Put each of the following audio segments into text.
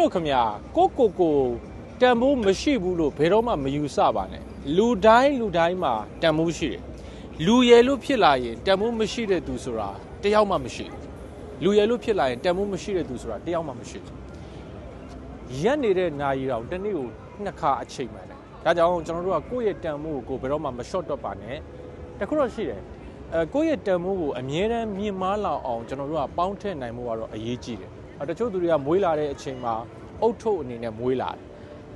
တို့ခမညာကိုကိုကိုတန်ဖိုးမရှိဘူးလို့ဘယ်တော့မှမယူဆပါနဲ့လူတိုင်းလူတိုင်းမှာတန်ဖိုးရှိတယ်လူရယ်လို့ဖြစ်လာရင်တန်ဖိုးမရှိတဲ့သူဆိုတာတယောက်မှမရှိဘူးလူရယ်လို့ဖြစ်လာရင်တန်ဖိုးမရှိတဲ့သူဆိုတာတယောက်မှမရှိဘူးရက်နေတဲ့နာရီတောင်တစ်နေ့ကိုနှစ်ခါအချိန်မှန်တယ်ဒါကြောင့်ကျွန်တော်တို့ကကိုယ့်ရဲ့တန်ဖိုးကိုဘယ်တော့မှမလျှော့တော့ပါနဲ့တခုတော့ရှိတယ်အဲကိုယ့်ရဲ့တန်ဖိုးကိုအမြဲတမ်းမြင့်မားလောက်အောင်ကျွန်တော်တို့ကပေါင်းထည့်နိုင်မှုကတော့အရေးကြီးတယ်အဲ တချို့သူတွေကမွေးလာတဲ့အချိန်မှာအုတ်ထုတ်အနေနဲ့မွေးလာတယ်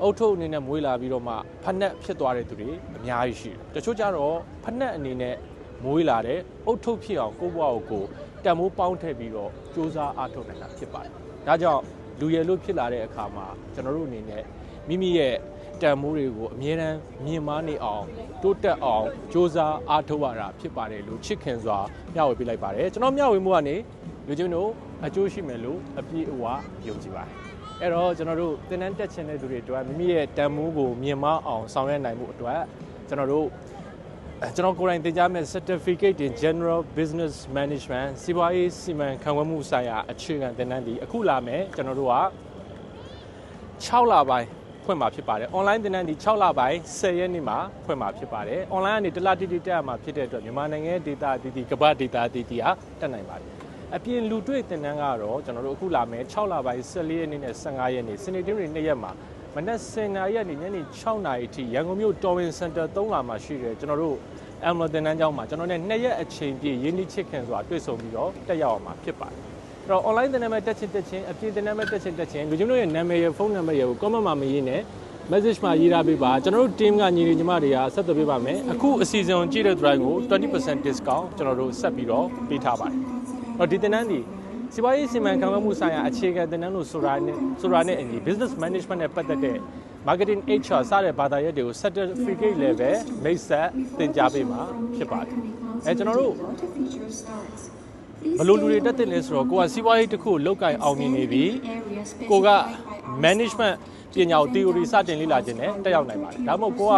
အုတ်ထုတ်အနေနဲ့မွေးလာပြီးတော့မှဖက်နှက်ဖြစ်သွားတဲ့သူတွေအများကြီးရှိတယ်တချို့ကျတော့ဖက်နှက်အနေနဲ့မွေးလာတယ်အုတ်ထုတ်ဖြစ်အောင်ကိုယ့်ဘဝကိုကိုယ်တန်ဖိုးပေါင်းထည့်ပြီးတော့စူးစမ်းအားထုတ်နိုင်တာဖြစ်ပါတယ်ဒါကြောင့်လူရယ်လို့ဖြစ်လာတဲ့အခါမှာကျွန်တော်တို့အနေနဲ့မိမိရဲ့တန်မိုးတွေကိုအမြဲတမ်းမြင်မာနေအောင်တိုးတက်အောင်စ조사အားထုတ်ရတာဖြစ်ပါတယ်လို့ချစ်ခင်စွာမျှဝေပေးလိုက်ပါတယ်ကျွန်တော်မျှဝေမှုကနေ လူချင်းတို့အကျိုးရှိမယ်လို့အပြည့်အဝယုံကြည်ပါတယ်အဲ့တော့ကျွန်တော်တို့သင်တန်းတက်ချင်တဲ့သူတွေအတွက်မိမိရဲ့တန်မိုးကိုမြင်မာအောင်ဆောင်ရွက်နိုင်မှုအတွက်ကျွန်တော်တို့အဲကျွန်တော်ကိုယ်တိုင်သင်ကြားမဲ့ Certificate in General Business Management စီးပွားရေးစီမံခန့်ခွဲမှုဆိုင်ရာအခြေခံသင်တန်းဒီအခုလာမယ်ကျွန်တော်တို့က6လပိုင်းဖွင့်မှာဖြစ်ပါတယ်။ online သင်တန်းဒီ6လပိုင်း10ရက်နေ့မှာဖွင့်မှာဖြစ်ပါတယ်။ online ကနေတစ်လတိတိတက်ရမှာဖြစ်တဲ့အတွက်မြန်မာနိုင်ငံရဲ့ data အသီးသီးကမ္ဘာ data အသီးသီးဟာတက်နိုင်ပါတယ်။ အပြင်လူတွေ့သင်တန်းကတော့ကျွန်တော်တို့အခုလာမယ်6လပိုင်း14ရက်နေ့နဲ့15ရက်နေ့စနေနေ့တွေ2ရက်မှာမနက်10:00နာရီကနေညနေ6:00နာရီအထိရန်ကုန်မြို့တော်ဝင်စင်တာ3လာမှာရှိတယ်ကျွန်တော်တို့အမ်မလတင်တန်းကျောင်းမှာကျွန်တော်နဲ့2ရက်အချိန်ပြည့်ရင်းနှီးချစ်ခင်စွာတွေ့ဆုံပြီးတော့တက်ရောက်အောင်မှာဖြစ်ပါတယ်။အဲ့တော့ online သင်တန်းမဲ့တက်ချင်တက်ချင်အပြင်သင်တန်းမဲ့တက်ချင်တက်ချင်လူချင်းတို့ရဲ့နာမည်ရယ်ဖုန်းနံပါတ်ရယ်ကို comment မှာမရေးနဲ့ message မှာရေးထားပေးပါကျွန်တော်တို့ team ကညီလေးညီမတွေကဆက်သွယ်ပေးပါမယ်အခုအစီအစဉ်ကိုကြည့်တဲ့ drive ကို20% discount ကျွန်တော်တို့ဆက်ပြီးတော့ပေးထားပါတယ်။အဲ့ တော့ဒီသင်တန်းဒီစီးပွားရေးစီမံခန့်ခွဲမှုဆိုင်ရာအခြေခံသင်တန်းလို့ဆိုတာနဲ့ဆိုတာနဲ့အညီ business management နဲ့ပတ်သက်တဲ့ marketing HR စတဲ့ဘာသာရပ်တွေကို certificate level မိတ်ဆက်သင်ကြားပေးမှာဖြစ်ပါတယ်။အဲကျွန်တော်တို့ဘယ်လိုလူတွေတက်တဲ့လဲဆိုတော့ကိုကစီးပွားရေးတစ်ခုကိုလောက်ကင်အောင်မြင်နေပြီကိုက management ပညာကို theory စတင်လေ့လာခြင်းနဲ့တက်ရောက်နိုင်ပါတယ်ဒါမှမဟုတ်ကိုက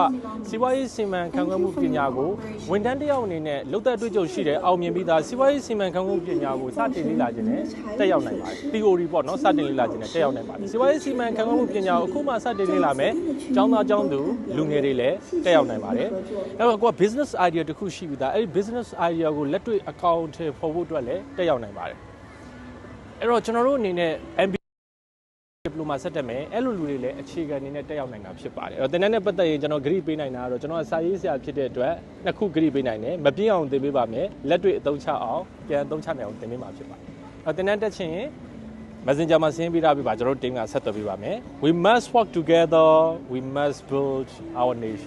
စီးပွားရေးစီမံခန့်ခွဲမှုပညာကိုဝန်ထမ်းတစ်ယောက်အနေနဲ့လုပ်သက်တွေ့ကြုံရှိတယ်အောင်မြင်ပြီးသားစီးပွားရေးစီမံခန့်ခွဲမှုပညာကိုစတင်လေ့လာခြင်းနဲ့တက်ရောက်နိုင်ပါတယ် theory ပေါ့နော်စတင်လေ့လာခြင်းနဲ့တက်ရောက်နိုင်ပါတယ်စီးပွားရေးစီမံခန့်ခွဲမှုပညာကိုအခုမှစတင်လေ့လာမယ်ကျောင်းသားကျောင်းသူလူငယ်တွေလည်းတက်ရောက်နိုင်ပါတယ်အဲ့တော့ကိုက business idea တစ်ခုရှိပြီးသားအဲ့ဒီ business idea ကိုလက်တွေ့ account ထဲပေါ်ဖို့အတွက်လည်းတက်ရောက်နိုင်ပါတယ်အဲ့တော့ကျွန်တော်တို့အနေနဲ့ MBA ဒီပ လိုမာဆက်တက်မယ်အဲ့လိုလူတွေလည်းအခြေခံအနေနဲ့တက်ရောက်နိုင်တာဖြစ်ပါတယ်အဲ့တော့တင်တဲ့နဲ့ပတ်သက်ရင်ကျွန်တော်ဂရိပေးနိုင်တာကတော့ကျွန်တော်ကစာရေးဆရာဖြစ်တဲ့အတွက်နှစ်ခုဂရိပေးနိုင်တယ်မပြည့်အောင်သင်ပေးပါမယ်လက်တွေ့အသုံးချအောင်ပြန်အသုံးချနိုင်အောင်သင်ပေးမှာဖြစ်ပါတယ်အဲ့တော့တင်တဲ့တက်ချင်ရင် Messenger မှာဆင်းပေးထားပြီးပါကျွန်တော်တို့ team ကဆက်သွယ်ပေးပါမယ် We must work together we must build our nation